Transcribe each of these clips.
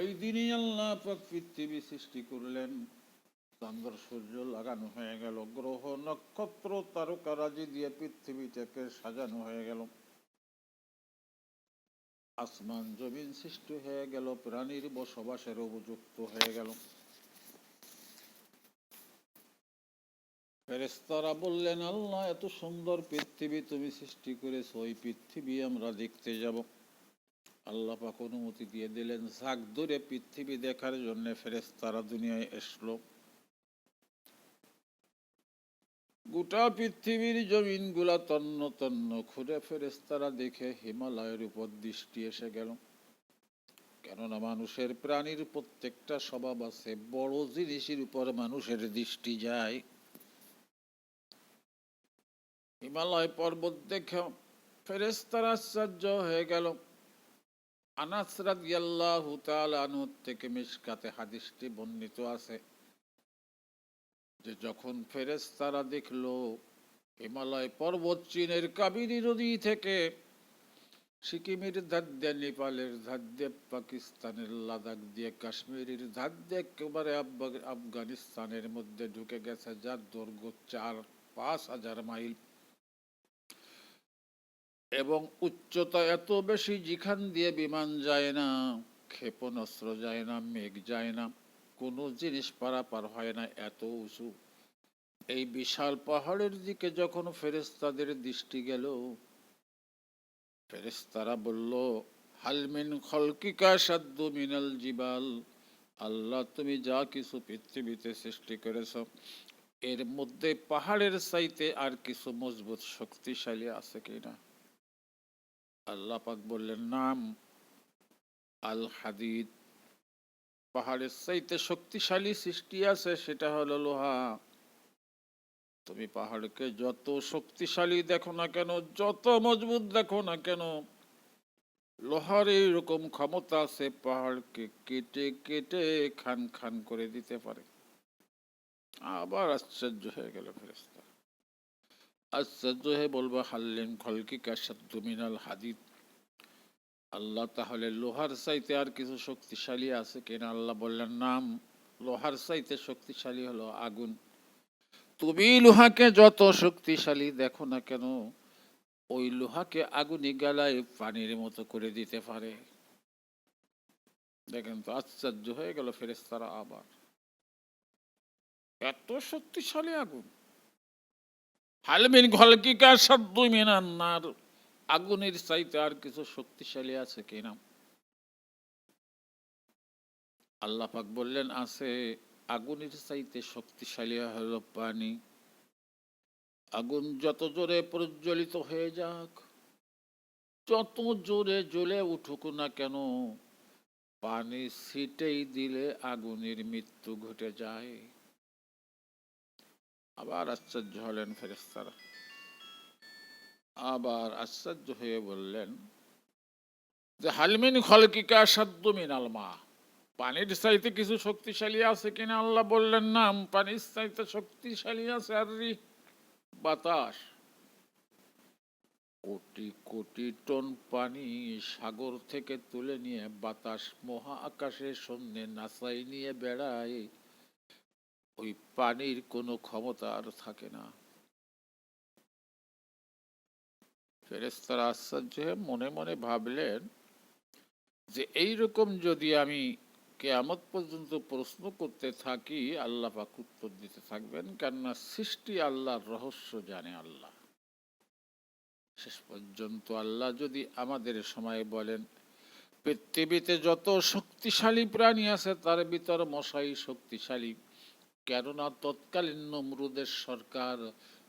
ওই দিনই আল্লাহ পাক পৃথিবী সৃষ্টি করলেন? চন্দ্র, সূর্য লাগানো হয়ে গেল, গ্রহ, নক্ষত্র তারকারাজি দিয়ে পৃথিবীটাকে সাজানো হয়ে গেল। আসমান, জমিন সৃষ্টি হয়ে গেল, প্রাণীর বসবাসের উপযুক্ত হয়ে গেল। ফেরেস্তারা বললেন, আল্লাহ, এত সুন্দর পৃথিবী তুমি সৃষ্টি করেছ, ওই পৃথিবী আমরা দেখতে যাব। আল্লাহ পাক অনুমতি দিয়ে দিলেন ঝাঁক ধরে পৃথিবী দেখার জন্য ফেরেস্তারা দুনিয়ায় এসলো। গোটা পৃথিবীর জমিনগুলা তন্ন তন্ন খুঁড়ে ফেরেস্তারা দেখে হিমালয়ের উপর দৃষ্টি এসে গেল। কেননা মানুষের প্রাণীর প্রত্যেকটা স্বভাব আছে, বড় জিনিসের উপর মানুষের দৃষ্টি যায়। হিমালয় পর্বত দেখে ফেরেস্তার আশ্চর্য হয়ে গেল। আনাস থেকে মিশকাতে হাদিসটি বর্ণিত আছে যে যখন দেখল হিমালয় পর্বত চীনের নদী থেকে সিকিমের ধার নেপালের ধার পাকিস্তানের লাদাখ দিয়ে কাশ্মীরের ধার একেবারে আফগা- আফগানিস্তানের মধ্যে ঢুকে গেছে, যার দৈর্ঘ্য চার পাঁচ হাজার মাইল। এবং উচ্চতা এত বেশি, যেখান দিয়ে বিমান যায় না, ক্ষেপণাস্ত্র যায় না, মেঘ যায় না, কোনো জিনিস পারাপার হয় না, এত উঁচু। এই বিশাল পাহাড়ের দিকে যখন ফেরেস্তাদের দৃষ্টি গেল ফেরেস্তারা বলল হালমিন খলকিকা সাধ্য মিনাল জিবাল। আল্লাহ, তুমি যা কিছু পৃথিবীতে সৃষ্টি করেছ, এর মধ্যে পাহাড়ের চাইতে আর কিছু মজবুত, শক্তিশালী আছে কিনা? আল্লাহ পাক বললেন, নাম আল হাদিদ। পাহাড়ের চাইতে শক্তিশালী সৃষ্টি আছে, সেটা হলো লোহা। তুমি পাহাড়কে যত শক্তিশালী দেখো না কেন, যত মজবুত দেখো না কেন, লোহার এইরকম ক্ষমতা আছে, পাহাড়কে কেটে কেটে খান খান করে দিতে পারে। আবার আশ্চর্য হয়ে গেল ফেরেস্তা আশ্চর্য হয়ে বলব, হাল্লিম খলকিকা সাদ্দু মিনাল হাদিদ। আল্লাহ তাহলে লোহার চাইতে আর কিছু শক্তিশালী আছে কিনা? আল্লাহ বললেন নাম লোহার চাইতে শক্তিশালী হলো আগুন। তুমি লোহাকে যত শক্তিশালী দেখো না কেন, ওই লোহাকে আগুনি গালায় পানির মতো করে দিতে পারে। দেখেন তো, আশ্চর্য হয়ে গেল ফেরেস্তারা আবার। এত শক্তিশালী আগুন। হালমিন ঘলকিকা শব্দ মিনান্নার আগুনের চাইতে আর কিছু শক্তিশালী আছে কিনা? আল্লাহ বললেন, আছে। আগুনের চাইতে শক্তিশালী হলো পানি। আগুন যত জোরে প্রজ্বলিত হয়ে যাক, যত জোরে জ্বলে উঠুক না কেন, পানি ছিটেই দিলে আগুনের মৃত্যু ঘটে যায়। আবার আশ্চর্য হলেন ফেরেস্তারা আবার আশ্চর্য হয়ে বললেন, যে হালমিন খলকিকা সাদ্য মিনাল মা, পানির চাইতে কিছু শক্তিশালী আছে কিনা আল্লাহ বললেন নাম পানির চাইতে শক্তিশালী আছে আর বাতাস। কোটি কোটি টন পানি সাগর থেকে তুলে নিয়ে বাতাস মহা আকাশের সন্ধ্যে নাসাই নিয়ে বেড়ায়, ওই পানির কোনো ক্ষমতা আর থাকে না। ফেরেস্তারা আশ্চর্য মনে মনে ভাবলেন যে এই রকম যদি আমি কেয়ামত পর্যন্ত প্রশ্ন করতে থাকি, আল্লাহ পাক উত্তর দিতে থাকবেন, কেননা সৃষ্টি আল্লাহর রহস্য জানে আল্লাহ। শেষ পর্যন্ত আল্লাহ যদি আমাদের সময় বলেন, পৃথিবীতে যত শক্তিশালী প্রাণী আছে, তার ভিতর মশাই শক্তিশালী, কেননা তৎকালীন নমরুদের সরকার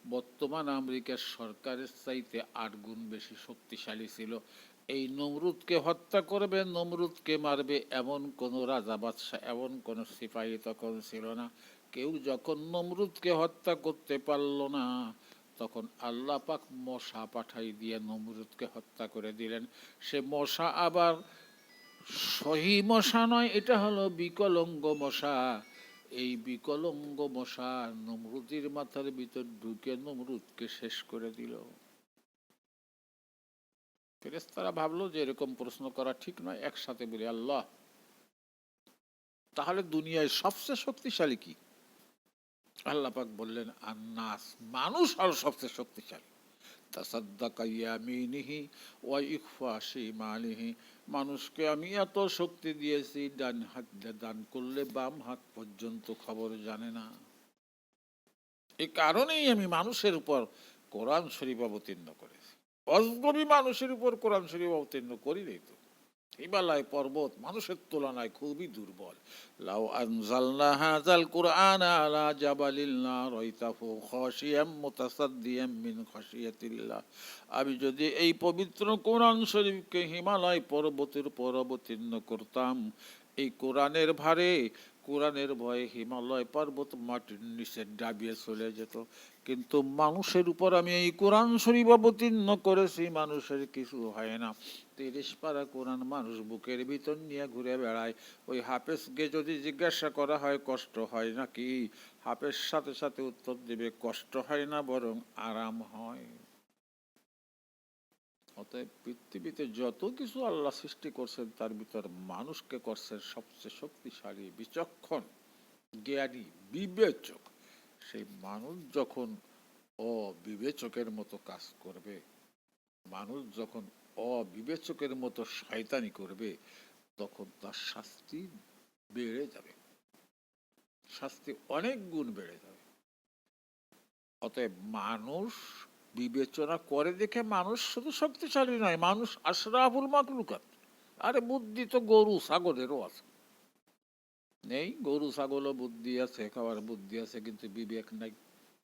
বর্তমান আমেরিকার সরকারের চাইতে আট গুণ বেশি শক্তিশালী ছিল। এই নমরুদকে হত্যা করবে, নমরুদকে মারবে এমন কোন রাজা বাদশাহ, এমন কোন সিপাহী তখন ছিল না। কেউ যখন নমরুদকে হত্যা করতে পারল না, তখন আল্লাহ পাক মশা পাঠাই দিয়ে নমরুদকে হত্যা করে দিলেন। সে মশা আবার সহি মশা নয়, এটা হলো বিকলঙ্গ মশা। এই বিকলঙ্গ মশা নমরুদের মাথার ভিতর ঢুকে নমরুদকে শেষ করে দিল। ফেরেস্তারা ভাবলো যে এরকম প্রশ্ন করা ঠিক নয়, একসাথে বলি, আল্লাহ, তাহলে দুনিয়ায় সবচেয়ে শক্তিশালী কি? আল্লাহ পাক বললেন, আন্নাস, মানুষ হল সবচেয়ে শক্তিশালী। তাসাদ্দাকা ইয়ামিনিহি ওয়া ইখফা শিমালিহি মানুষকে আমি এত শক্তি দিয়েছি, ডান হাত দান করলে বাম হাত পর্যন্ত খবর জানে না। এ কারণেই আমি মানুষের উপর কোরআন শরীফ অবতীর্ণ করেছি। অজগবি মানুষের উপর কোরআন শরীফ অবতীর্ণ করি তো। হিমালয় পর্বত মানুষের তুলনায় খুবই দুর্বল। লাউ আনজালনা হাজাল কুরআন আলা জাবালিল না রয়তাফু খাশিয়াম মুতাসাদ্দিয়াম মিন খাশিয়াতিল্লাহ। আমি যদি এই পবিত্র কোরআন শরীফকে হিমালয় পর্বতের পর অবতীর্ণ করতাম, এই কোরআনের ভারে কোরআনের ভয়ে হিমালয় পর্বত মাটির নিচে ডাবিয়ে চলে যেত। কিন্তু মানুষের উপর আমি এই কোরআন শরীফ অবতীর্ণ করেছি, মানুষের কিছু হয় না। তিরিশ পারা কোরআন মানুষ বুকের ভিতর নিয়ে ঘুরে বেড়ায়। ওই হাফেজকে যদি জিজ্ঞাসা করা হয়, কষ্ট হয় নাকি? হাফেজ সাথে সাথে উত্তর দেবে, কষ্ট হয় না, বরং আরাম হয়। অতএব পৃথিবীতে যত কিছু আল্লাহ সৃষ্টি করছেন, তার ভিতর মানুষকে করছেন সবচেয়ে শক্তিশালী, বিচক্ষণ, জ্ঞানী, বিবেচক। সেই মানুষ যখন অবিবেচকের মতো কাজ করবে, মানুষ যখন অবিবেচকের মতো শয়তানি করবে, তখন তার শাস্তি বেড়ে যাবে। শাস্তি অনেক গুণ বেড়ে যাবে। অতএব মানুষ বিবেচনা করে দেখে মানুষ শুধু শক্তিশালী নয়, মানুষ আশরাফুল মাকলুকাত আরে বুদ্ধি তো গরু ছাগলেরও আছে। নেই, গরু, ছাগলও বুদ্ধি আছে খাবার বুদ্ধি আছে, কিন্তু বিবেক নাই।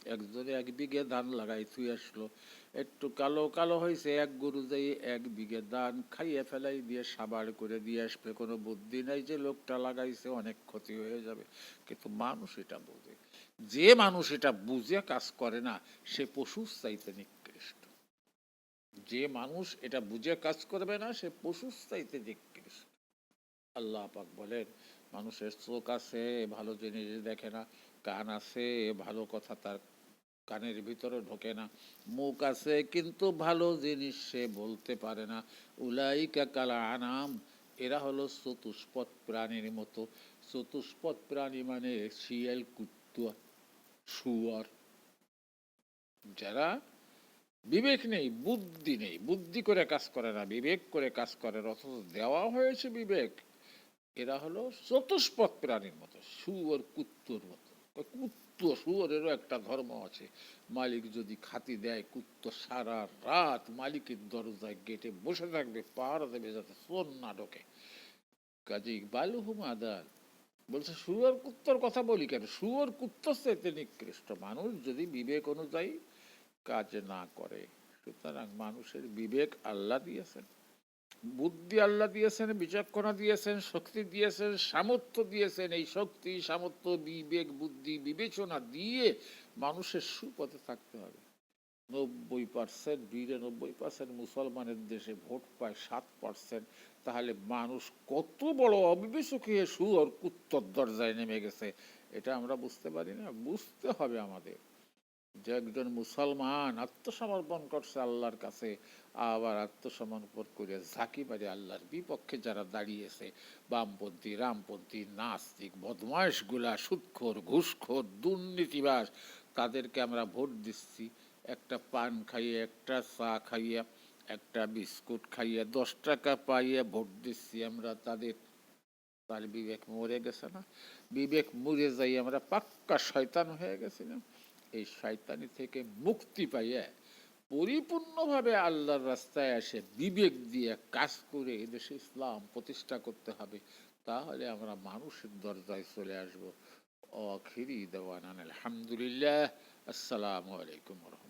একজনে এক বিঘে ধান লাগাই থুই আসলো, একটু কালো কালো হয়েছে এক গরু যাই এক বিঘে ধান খাইয়ে ফেলাই দিয়ে সাবার করে দিয়ে আসবে, কোনো বুদ্ধি নাই যে লোকটা লাগাইছে, অনেক ক্ষতি হয়ে যাবে। কিন্তু মানুষ এটা বোঝে। যে মানুষ এটা বুঝে কাজ করে না, সে পশুর চাইতে নিকৃষ্ট। যে মানুষ এটা বুঝে কাজ করবে না, সে পশুর চাইতে নিকৃষ্ট। আল্লাহ পাক বলেন, মানুষের চোখ আছে, ভালো জিনিস দেখে না কান আছে ভালো কথা তার কানের ভিতরে ঢোকে না। মুখ আছে, কিন্তু ভালো জিনিস সে বলতে পারে না। উলাইকা কালা আনাম, এরা হলো চতুষ্পদ প্রাণীর মতো। চতুষ্পদ প্রাণী মানে শিয়াল কুত্তুয়া শুয়ার। যারা বিবেক নেই, বুদ্ধি নেই, বুদ্ধি করে কাজ করে না, বিবেক করে কাজ করে, অথচ দেওয়া হয়েছে বিবেক। এরা হলো চতুষ্পদ প্রাণীর মতো, শুয়োর, কুত্তুর মতো। কুত্ত শুয়োরেরও একটা ধর্ম আছে। মালিক যদি খাতি দেয়, কুত্ত সারা রাত মালিকের দরজায় গেটে বসে থাকবে পাহাড় দেবে যাতে সোন না ঢোকে। কাজে ইকবাল হুম আদাল বলছে, শুয়োর কুত্তর কথা বলি কেন? শুয়োর কুত্তর চাইতে নিকৃষ্ট মানুষ। যদি বিবেক অনুযায়ী কাজ না করে, সুতরাং মানুষের বিবেক আল্লাহ দিয়েছেন। বুদ্ধি আল্লাহ দিয়েছেন, বিচক্ষণা দিয়েছেন, শক্তি দিয়েছেন, সামর্থ্য দিয়েছেন। এই শক্তি, সামর্থ্য, বিবেক, বুদ্ধি, বিবেচনা দিয়ে মানুষের সুপথে থাকতে হবে। নব্বই পার্সেন্ট বিরানব্বই পার্সেন্ট মুসলমানের দেশে ভোট পায় সাত পার্সেন্ট তাহলে মানুষ কত বড় অবিবেচক সুর কুত্তর দরজায় নেমে গেছে, এটা আমরা বুঝতে পারি না। বুঝতে হবে আমাদের। যে একজন মুসলমান আত্মসমর্পণ করছে আল্লাহর কাছে, আবার আত্মসমর্পণ করে ঝাঁকি মারি আল্লাহর বিপক্ষে যারা দাঁড়িয়েছে, বামপন্থী, রামপন্থী, নাস্তিক বদমাইশগুলা সুৎখোর, ঘুষখোর, দুর্নীতিবাস, তাদেরকে আমরা ভোট দিচ্ছি। একটা পান খাইয়ে, একটা চা খাইয়ে, একটা বিস্কুট খাইয়ে, দশ টাকা পাইয়ে ভোট দিচ্ছি আমরা তাদের। তার বিবেক মরে গেছে না? বিবেক মরে যাই আমরা পাক্কা শয়তান হয়ে গেছিলাম এই শয়তানি থেকে মুক্তি পাইয়ে পরিপূর্ণভাবে আল্লাহর রাস্তায় আসে বিবেক দিয়ে কাজ করে এদেশে ইসলাম প্রতিষ্ঠা করতে হবে, তাহলে আমরা মানুষের দরজায় চলে আসব। অখিরি দেওয়ান আলহামদুলিল্লাহ। আসসালামু আলাইকুম রহমতুল্লাহ।